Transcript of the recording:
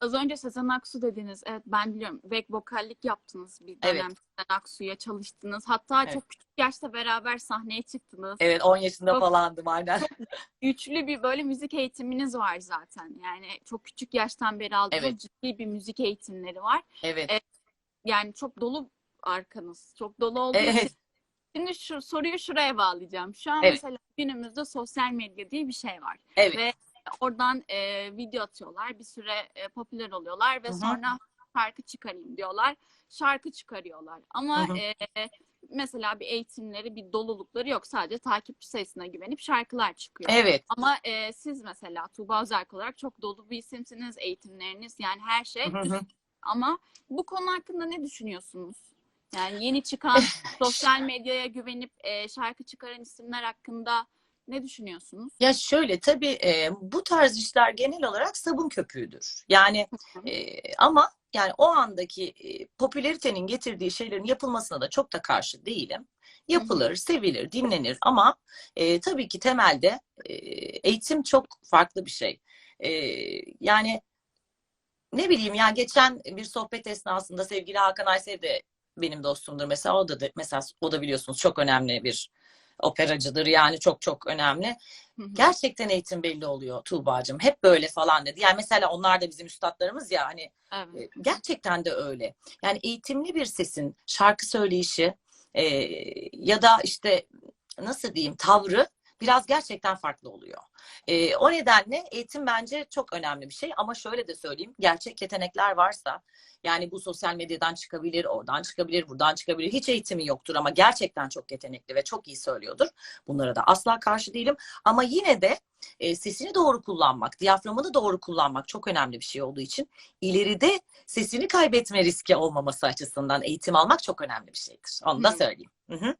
Az önce Sezen Aksu dediniz. Evet ben biliyorum. Back vokallik yaptınız bir dönem. Evet. Sezen Aksu'ya çalıştınız. Hatta Evet. çok küçük yaşta beraber sahneye çıktınız. Evet 10 yaşında Çok- falandım aynen. Güçlü bir böyle müzik eğitiminiz var zaten. Yani çok küçük yaştan beri aldığınız Evet. ciddi bir müzik eğitimleri var. Evet. Evet. Yani çok dolu arkanız. Çok dolu olduğu için Evet. Şimdi şu soruyu şuraya bağlayacağım. Şu an Evet. mesela günümüzde sosyal medya diye bir şey var. Evet. Ve oradan e, video atıyorlar. Bir süre e, popüler oluyorlar ve Hı hı. sonra şarkı çıkarayım diyorlar. Şarkı çıkarıyorlar. Ama Hı hı. e, mesela bir eğitimleri, bir dolulukları yok. Sadece takipçi sayısına güvenip şarkılar çıkıyor. Evet. Ama e, siz mesela Tuğba Özerk olarak çok dolu bir isimsiniz. Eğitimleriniz yani her şey. Hı hı. Ama bu konu hakkında ne düşünüyorsunuz? Yani yeni çıkan sosyal medyaya güvenip e, şarkı çıkaran isimler hakkında ne düşünüyorsunuz? Ya şöyle tabii e, bu tarz işler genel olarak sabun köpüğüdür. Yani e, ama yani o andaki e, popülaritenin getirdiği şeylerin yapılmasına da çok da karşı değilim. Yapılır, sevilir, dinlenir ama e, tabii ki temelde e, eğitim çok farklı bir şey. E, yani ne bileyim ya geçen bir sohbet esnasında sevgili Hakan Aysel de benim dostumdur mesela o da, da mesela o da biliyorsunuz çok önemli bir operacıdır yani çok çok önemli. Hı hı. Gerçekten eğitim belli oluyor Tuğba'cığım. Hep böyle falan dedi. Yani mesela onlar da bizim üstadlarımız ya hani Evet. e, gerçekten de öyle. Yani eğitimli bir sesin şarkı söyleyişi e, ya da işte nasıl diyeyim tavrı biraz gerçekten farklı oluyor. E, o nedenle eğitim bence çok önemli bir şey ama şöyle de söyleyeyim gerçek yetenekler varsa yani bu sosyal medyadan çıkabilir, oradan çıkabilir, buradan çıkabilir. Hiç eğitimi yoktur ama gerçekten çok yetenekli ve çok iyi söylüyordur. Bunlara da asla karşı değilim. Ama yine de e, sesini doğru kullanmak, diyaframını doğru kullanmak çok önemli bir şey olduğu için ileride sesini kaybetme riski olmaması açısından eğitim almak çok önemli bir şeydir. Onu da Hı. söyleyeyim. Hı hı.